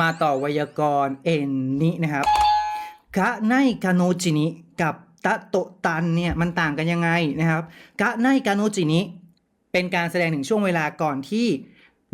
มาต่อไวยากรณ์เอนนี้นะครับกะไนกาโนจินิกับตะโตตันเนี่ยมันต่างกันยังไงนะครับกะไนกาโนจินิเป็นการแสดงถึงช่วงเวลาก่อนที่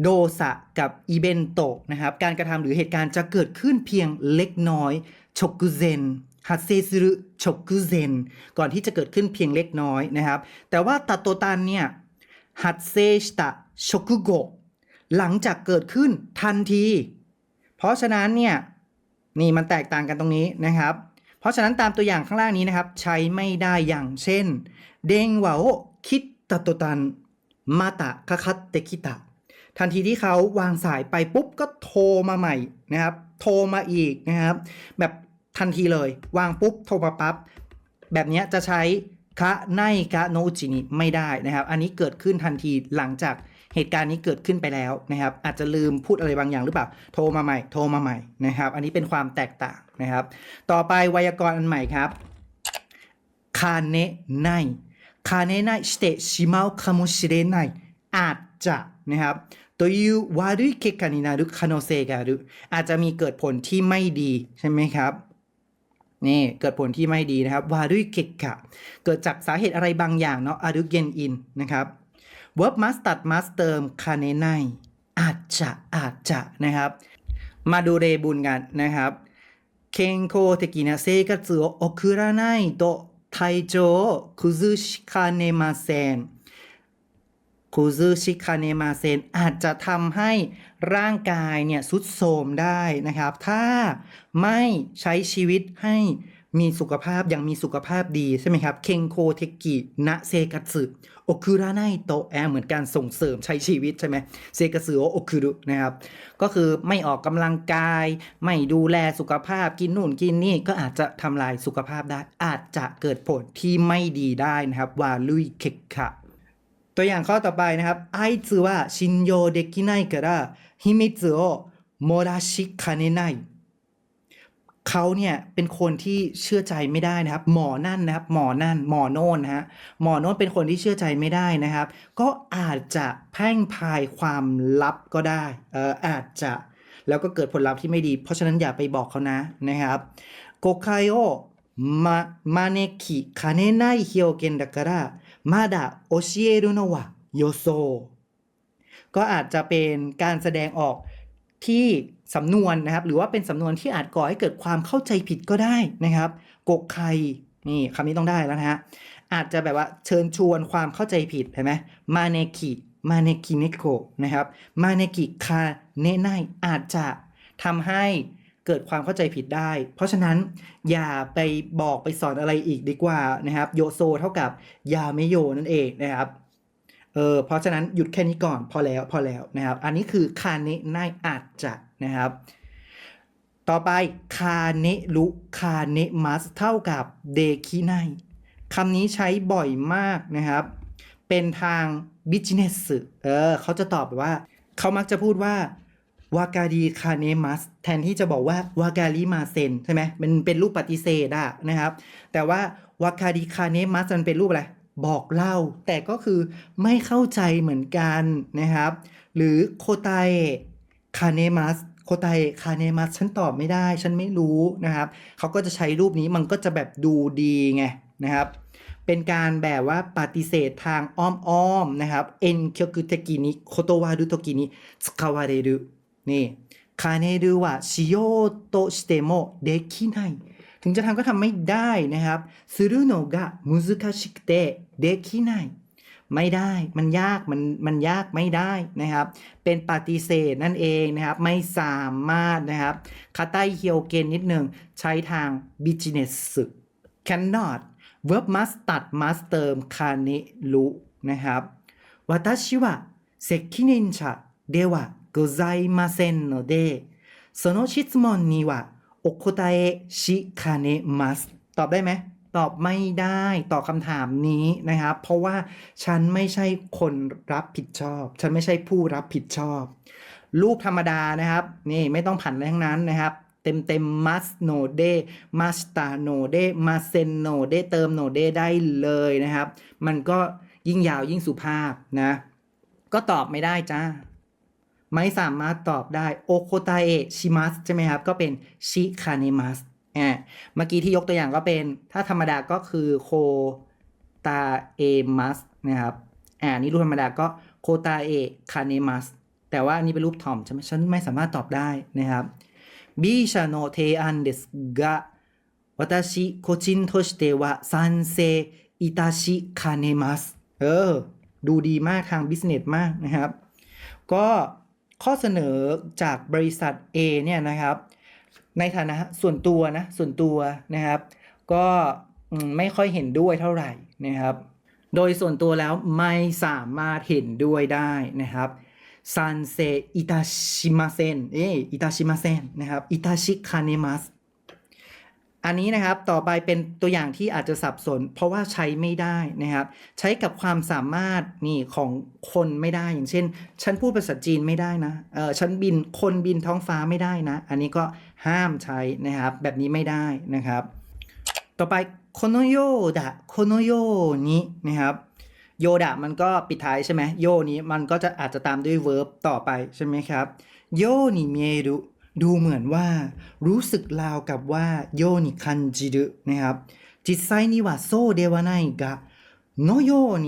โดสะกับอีเบนโตะนะครับ การกระทำหรือเหตุการณ์จะเกิดขึ้นเพียงเล็กน้อยชกุเซนฮัตเซซึรุชกุเซนก่อนที่จะเกิดขึ้นเพียงเล็กน้อยนะครับ แต่ว่าตะโตตันเนี่ยฮัตเซชตะชกุโกหลังจากเกิดขึ้นทันที ราะฉะนั้นเนี่ยนี่มันแตกต่างกันตรงนี้นะครับ เพราะฉะนั้นตามตัวอย่างข้างล่างนี้นะครับ ใช้ไม่ได้อย่างเช่นเดงวาโอคิดตะโตตันมาตะคคัตเตคิตะทันทีที่เขาวางสายไปปุ๊บก็โทรมาใหม่นะครับ โทรมาอีกนะครับ แบบทันทีเลยวางปุ๊บโทรมาปั๊บแบบนี้จะใช้คะไนกะโนจินิไม่ได้นะครับ อันนี้เกิดขึ้นทันทีหลังจาก เหตุการณ์นี้เกิดขึ้นไปแล้วนะครับ อาจจะลืมพูดอะไรบางอย่างหรือเปล่า โทรมาใหม่ โทรมาใหม่นะครับ อันนี้เป็นความแตกต่างนะครับ ต่อไปไวยากรณ์อันใหม่ครับคาเนะไนคาเนะไนสเตชิมาคาโมชิเรไนอาจจะนะครับตัวยูวารุเคกานินารุคาโนเซการุอาจจะมีเกิดผลที่ไม่ดีใช่ไหมครับนี่เกิดผลที่ไม่ดีนะครับวารุเกกะเกิดจากสาเหตุอะไรบางอย่างเนาะอารุเกนอินนะครับ verb must ตัด must เติมคาเนไนอาจจะอาจจะนะครับ มาดูเรบุนกันนะครับ健康的な生活を送らないと体調を崩しかねませんคุซึชิคาเนมาเซนอาจจะทำให้ร่างกายเนี่ยสุดโทรมได้นะครับ ถ้าไม่ใช้ชีวิตให้มีสุขภาพอย่างมีสุขภาพดีใช่ไหมครับเคงโคเทกินะเซกัตสึ โอคุระไนโตแอเหมือนการส่งเสริมใช้ชีวิตใช่ไหมเซกสือโอคุรุนะครับ ก็คือไม่ออกกำลังกาย ไม่ดูแลสุขภาพกินนู่นกินนี่ก็อาจจะทำลายสุขภาพได้ อาจจะเกิดผลที่ไม่ดีได้นะครับวาลุยเคค่ะตัวอย่างข้อต่อไปนะครับไอซ์ว่าชินโยเด็กกิไนกระฮิมิตซึโอโมราชิคาเนไน เขาเนี่ยเป็นคนที่เชื่อใจไม่ได้นะครับ หมอนั่นนะครับหมอนั่นหมอโน่นนะฮะหมอโน่นเป็นคนที่เชื่อใจไม่ได้นะครับ ก็อาจจะแพร่งพายความลับก็ได้เอออาจจะแล้วก็เกิดผลลัพธ์ที่ไม่ดี เพราะฉะนั้นอย่าไปบอกเขานะนะครับโกไคโอมามาเนคิคาเนไนฮิโอเกนดะการะมาดะโอชิเอรุโนวะโยโซก็อาจจะเป็นการแสดงออกที่ สำนวนนะครับหรือว่าเป็นสำนวนที่อาจก่อให้เกิดความเข้าใจผิดก็ได้นะครับกกไคนี่คำนี้ต้องได้แล้วนะฮะอาจจะแบบว่าเชิญชวนความเข้าใจผิดเห็นไหมมาเนกิมาเนกิเนโกนะครับมาเนกิคาเนไนอาจจะทำให้เกิดความเข้าใจผิดได้ เพราะฉะนั้นอย่าไปบอกไปสอนอะไรอีกดีกว่านะครับโยโซเท่ากับยาเมโยนั่นเองนะครับเออเพราะฉะนั้นหยุดแค่นี้ก่อนพอแล้วพอแล้วนะครับ อันนี้คือคาเนไนอาจจะ นะครับ ต่อไปคาเนลุคาเนมัสเท่ากับเดคิไนคำนี้ใช้บ่อยมากนะครับ เป็นทางบิจเนสเออเขาจะตอบแบบว่า เขามักจะพูดว่าวาการีคาเนมัสแทนที่จะบอกว่าวาการีมาเซนใช่ไหมมันเป็นรูปปฏิเสธอะนะครับ แต่ว่าวาการีคาเนมัสมันเป็นรูปอะไรบอกเล่า แต่ก็คือไม่เข้าใจเหมือนกันนะครับ หรือโคไต คาเนมัสโคไตคาเนมัสฉันตอบไม่ได้ ฉันไม่รู้นะครับ เขาก็จะใช้รูปนี้มันก็จะแบบดูดีไงนะครับ เป็นการแบบว่าปฏิเสธทางอ้อมๆนะครับเอ็นเคียวกุเทกินิโคโตวารุโตกินิสคาวาเรรุนี่คาเนรุวะชิโยโตสเตโมเดคิไนถึงจะทำก็ทำไม่ได้นะครับซึรุโนะมุซุกาชิกเตเดคิไน ม่ได้ มันยาก มัน มันยากไม่ได้นะครับ เป็นปฏิเสธนั่นเองนะครับ ไม่สามารถนะครับคาไตเฮียวเกนนิดหนึ่งใช้ทาง business cannot verb must ตัด must เติมคาเนรุนะครับ私は責任者ではございませんのでその質問にはお答えしかねますตอบได้ไหม ตอบไม่ได้ต่อคำถามนี้นะครับ เพราะว่าฉันไม่ใช่คนรับผิดชอบ ฉันไม่ใช่ผู้รับผิดชอบ รูปธรรมดานะครับ นี่ไม่ต้องผันอะไรทั้งนั้นนะครับเต็มเต็ม must no de must no de must no de เติม no de ได้เลยนะครับ มันก็ยิ่งยาวยิ่งสุภาพนะ ก็ตอบไม่ได้จ้า ไม่สามารถตอบได้ โอโคตาเอชิมัสใช่ไหมครับ ก็เป็นชิคาเนมัส อ่าเมื่อกี้ที่ยกตัวอย่างก็เป็น ถ้าธรรมดาก็คือโคตาเอมัสนะครับอ่านี่รูปธรรมดาก็โคตาเอคาเนมัสแต่ว่านี่เป็นรูปถ่อมใช่ไหมฉันไม่สามารถตอบได้นะครับบิชาโนเทอันเดสกะวัตชิโคชินโทชเตวะซันเซอิตาชิคาเนมัสเออ ดูดีมากทางบิสเนสมากนะครับ ก็ข้อเสนอจากบริษัท A เนี่ยนะครับ ในฐานะส่วนตัวนะส่วนตัวนะครับ ก็ไม่ค่อยเห็นด้วยเท่าไหร่นะครับ โดยส่วนตัวแล้วไม่สามารถเห็นด้วยได้นะครับซันเซอิตาชิมาเซนเออิตาชิมาเซนนะครับอิตาชิคาเนมัส อันนี้นะครับต่อไปเป็นตัวอย่างที่อาจจะสับสน เพราะว่าใช้ไม่ได้นะครับ ใช้กับความสามารถนี่ของคนไม่ได้อย่างเช่น ฉันพูดภาษาจีนไม่ได้นะเออฉันบินคนบินท้องฟ้าไม่ได้นะ อันนี้ก็ห้ามใช้นะครับ แบบนี้ไม่ได้นะครับ ต่อไปโคโนโยดะโคโนโยนี้นะครับโยดะมันก็ปิดท้ายใช่ไหมโยนี้มันก็จะอาจจะตามด้วย verb ต่อไปใช่ไหมครับโยนิเมรุ ดูเหมือนว่า รู้สึกราวกับว่าโยนิคันจิรุนะครับ実際にはそうではないがのように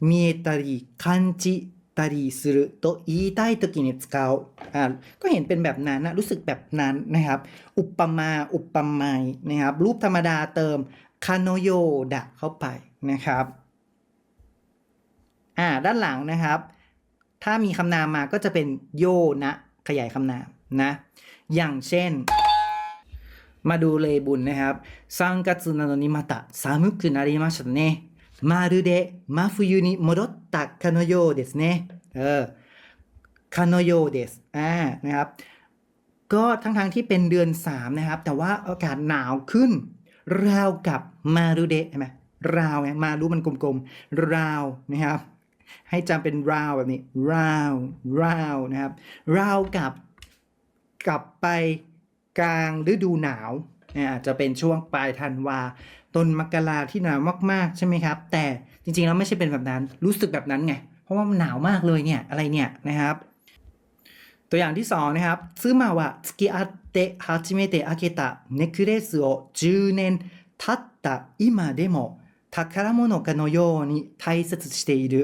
見えたり感じたりすると言いたい時に使うอ่าก็เห็นเป็นแบบนั้นนะรู้สึกแบบนั้นนะครับ อุปมา อุปไมยนะครับ รูปธรรมดาเติมคาโนโยดะเข้าไปนะครับ อ่า ด้านหลังนะครับ ถ้ามีคำนามมาก็จะเป็นโยนะ ขยายคำนาม นะ อย่างเช่น มาดูเลบุญนะครับซังกัตสึนาโนนิมาตะซามุคุนาริมาชตเนมารุเดมาฟูยุนิโมดตะคานโยเดสเนเออคานโยเดสอ่านะครับก็ทั้งๆทที่เป็นเดือน 3 นะครับ แต่ว่าอากาศหนาวขึ้น ราวกับมารุเดะใช่ไหมราวไงมารุมันกลมๆ ราวนะครับ ให้จำเป็นราวแบบนี้ ราว ราวนะครับ ราวกับ กลับไปกลางฤดูหนาวอาจจะเป็นช่วงปลายธันวาต้นมกราที่หนาวมากๆใช่ไหมครับ แต่จริงๆแล้วไม่ใช่เป็นแบบนั้นรู้สึกแบบนั้นไงเพราะว่ามันหนาวมากเลยเนี่ยอะไรเนี่ยนะครับ ตัวอย่างที่2นะครับซื้อมาว่าสกิอัตเตะฮาจิเมเตะอาเกตะเนคเรสโอจูเนนทัตตะอิมาเดโมทาคาราโมโนกาโนโยนิไทเซตชิเตอิรุ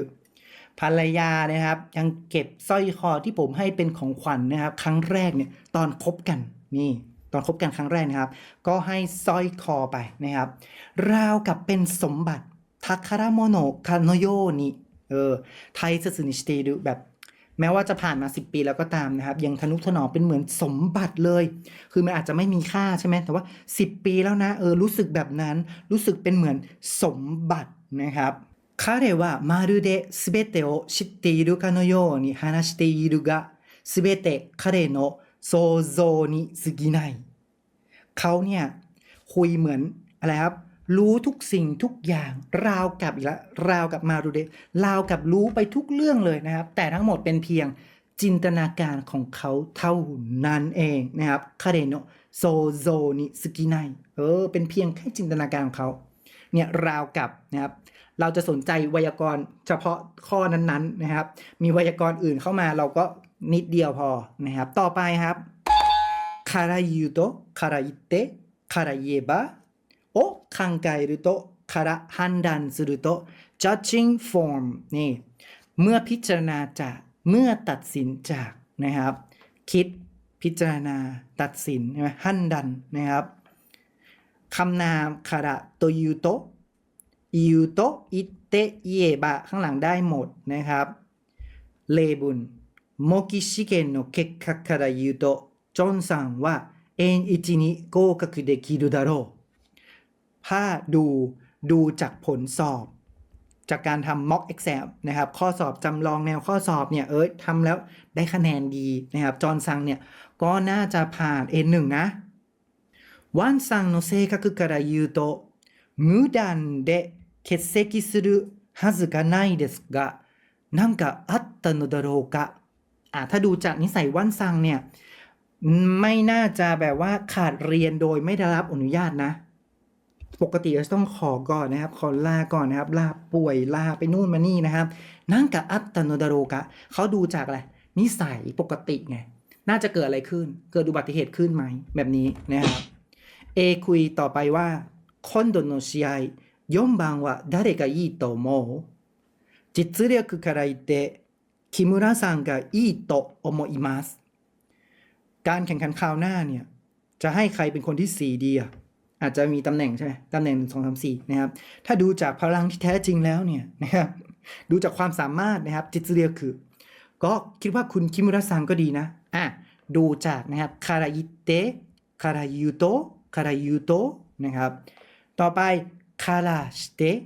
ภรรยานะครับ ยังเก็บสร้อยคอที่ผมให้เป็นของขวัญนะครับ ครั้งแรกเนี่ยตอนคบกันนี่ตอนคบกันครั้งแรกนะครับ ก็ให้สร้อยคอไปนะครับ ราวกับเป็นสมบัติทาคาราโมโนคาโนโยนิเออไทสสนิสเตรุแบบแม้ว่าจะผ่านมา 10 ปีแล้วก็ตามนะครับ ยังทนุถนอมเป็นเหมือนสมบัติเลย คือมันอาจจะไม่มีค่าใช่ไหมแต่ว่า 10 ปีแล้วนะเออรู้สึกแบบนั้นรู้สึกเป็นเหมือนสมบัตินะครับ 彼はまるで全てを知っているかのように話しているが、全て彼の想像に過ぎない。เขาเนี่ยคุยเหมือนอะไรครับ รู้ทุกสิ่งทุกอย่าง ราวกับอีกแล้วราวกับมารูเดะราวกับรู้ไปทุกเรื่องเลยนะครับ แต่ทั้งหมดเป็นเพียงจินตนาการของเขาเท่านั้นเองนะครับคาเรโนโซโซนิสกิไนเออ เป็นเพียงแค่จินตนาการของเขา เนี่ยราวกับนะครับ เราจะสนใจไวยากรณ์เฉพาะข้อนั้นๆนะครับ มีไวยากรณ์อื่นเข้ามาเราก็นิดเดียวพอนะครับ ต่อไปครับคารายูโตคาราอิเตคาราเยบะโอคังไกรุโตคาราฮันดันสุรุโต judging form นี่ เมื่อพิจารณาจากเมื่อตัดสินจากนะครับ คิดพิจารณาตัดสินใช่ไหมฮันดันนะครับคำนามคาระโตยูโต อิวโตอิเตเอบะข้างหลังได้หมดนะครับเลบุนโมกิชิเกนโนเคคะคาระอิวโตจอนซังว่าเอ็นอิจินิโกกัคุเดคิดูดาโรถ้าดูดูจากผลสอบ จากการทำ mock exam นะครับ ข้อสอบจำลองแนวข้อสอบเนี่ย เออทำแล้วได้คะแนนดีนะครับ จอนซังเนี่ย ก็น่าจะผ่าน N1 นะวันซังโนเซก็คือการายูโตมือดันเด 欠席するはずがないですが、なんかあったのだろうかอ่าถ้าดูจากนิสัยว่านซังเนี่ย ไม่น่าจะแบบว่าขาดเรียนโดยไม่ได้รับอนุญาตนะ ปกติจะต้องขอก่อนนะครับ ขอลาก่อนนะครับ ลาป่วยลาไปนู่นมานี่นะครับ นั่งกับอัตโนดาโรกะเขาดูจากอะไร นิสัยปกติไง น่าจะเกิดอะไรขึ้น เกิดอุบัติเหตุขึ้นไหม แบบนี้นะครับ A คุยต่อไปว่า今度の試合 4番は誰がいいと思う実力から言って木村さんがいいと思いますการแข่งขันคราวหน้าเนี่ย จะให้ใครเป็นคนที่สี่ดีอ่ะ อาจจะมีตำแหน่งใช่ไหมตำแหน่งหนึ่งสองสามสี่นะครับ ถ้าดูจากพลังที่แท้จริงแล้วเนี่ยนะครับ ดูจากความสามารถนะครับ จิตเรียคือ ก็คิดว่าคุณคิมุระซังก็ดีนะ อ่ะ ดูจากนะครับคาราอิเตะคารายูโตคารายูโตนะครับ ต่อไป คาราสเตะ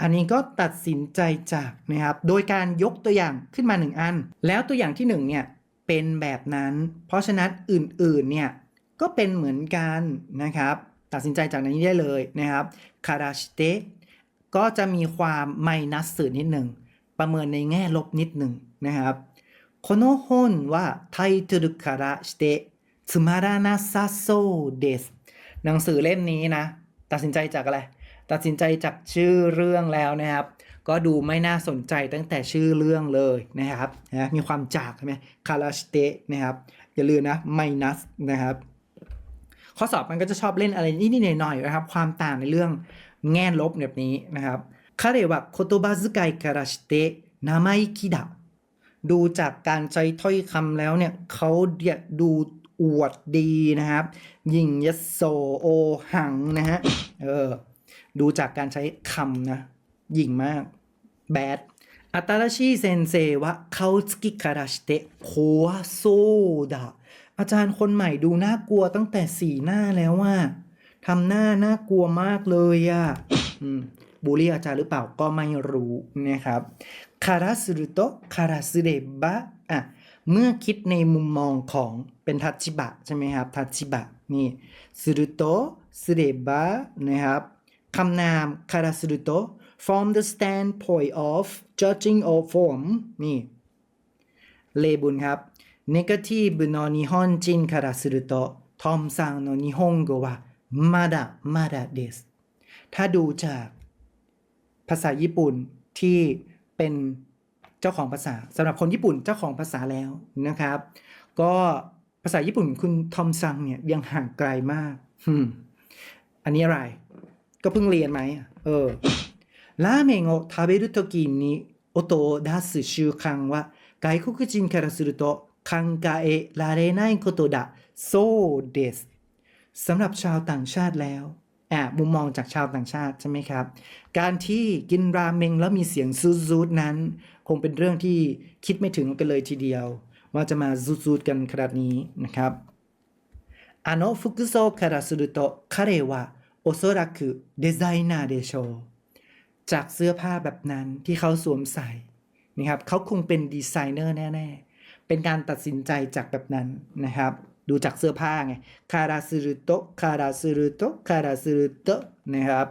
อันนี้ก็ตัดสินใจจากนะครับ โดยการยกตัวอย่างขึ้นมาหนึ่งอัน แล้วตัวอย่างที่หนึ่งเนี่ยเป็นแบบนั้น เพราะฉะนั้นอื่นๆเนี่ยก็เป็นเหมือนกันนะครับ ตัดสินใจจากในนี้ได้เลยนะครับคาราสเตะก็จะมีความไมนัสสื่อนิดหนึ่ง ประเมินในแง่ลบนิดหนึ่งนะครับこの本はタイトルからしてつまらなさそうですหนังสือเล่มนี้นะ ตัดสินใจจากอะไร ตัดสินใจจากชื่อเรื่องแล้วนะครับ ก็ดูไม่น่าสนใจตั้งแต่ชื่อเรื่องเลยนะครับนะมีความจากใช่ไหมคาราสเตะนะครับ อย่าลืมนะไมนัสนะครับ ข้อสอบมันก็จะชอบเล่นอะไรนิดๆหน่อยๆนะครับ ความต่างในเรื่องแง่ลบแบบนี้นะครับคาเรวะโคโตบาซุไกคาราสเตะนาไมคิดะดูจากการใช้ถ้อยคำแล้วเนี่ยเขาเดียดูอวดดีนะครับ ยิงยโสโอหังนะฮะเออ ดูจากการใช้คำนะ ยิงมาก แบด新しい先生は顔つきからして怖そうだอาจารย์คนใหม่ดูน่ากลัวตั้งแต่สีหน้าแล้วว่าทำหน้าน่ากลัวมากเลยอะอืมบูลลี่อาจารย์หรือเปล่าก็ไม่รู้นะครับคาราสุรุโตคาราสุเรบะอ่ะเมื่อคิดในมุมมองของเป็นทัชิบะใช่ไหมครับ ทัชิบะนี่สุรุโตสุเรบะนะครับ คำนามคาราสุรุโต from the standpoint of judging or form นี่ เลบุนครับ ネガティブの日本人からすると、トムさんの日本語はまだまだです。ถ้าดูจากภาษาญี่ปุ่นที่เป็นเจ้าของภาษาสำหรับคนญี่ปุ่นเจ้าของภาษาแล้วนะครับ ก็ภาษาญี่ปุ่นคุณทอมซังเนี่ยยังห่างไกลมากอืมอันนี้อะไร ก็เพิ่งเรียนไหมเออ ラーメンを食べるときに音を出す習慣は外国人からすると考えられないことだそうですสำหรับชาวต่างชาติแล้วอ่ะมุมมองจากชาวต่างชาติใช่ไหมครับ การที่กินราเมงแล้วมีเสียงซูซูดนั้น คงเป็นเรื่องที่คิดไม่ถึงกันเลยทีเดียว ว่าจะมาซูซูดกันขนาดนี้นะครับ あの服装からすると彼は โอโซรัคือเดไซนาเดโชจากเสื้อผ้าแบบนั้นที่เขาสวมใส่นะครับเขาคงเป็นดีไซเนอร์แน่ ๆ เป็นการตัดสินใจจากแบบนั้นนะครับ ดูจากเสื้อผ้าไงคาราซึรุโตคาราซึรุโตคาราซึรุโตนะครับ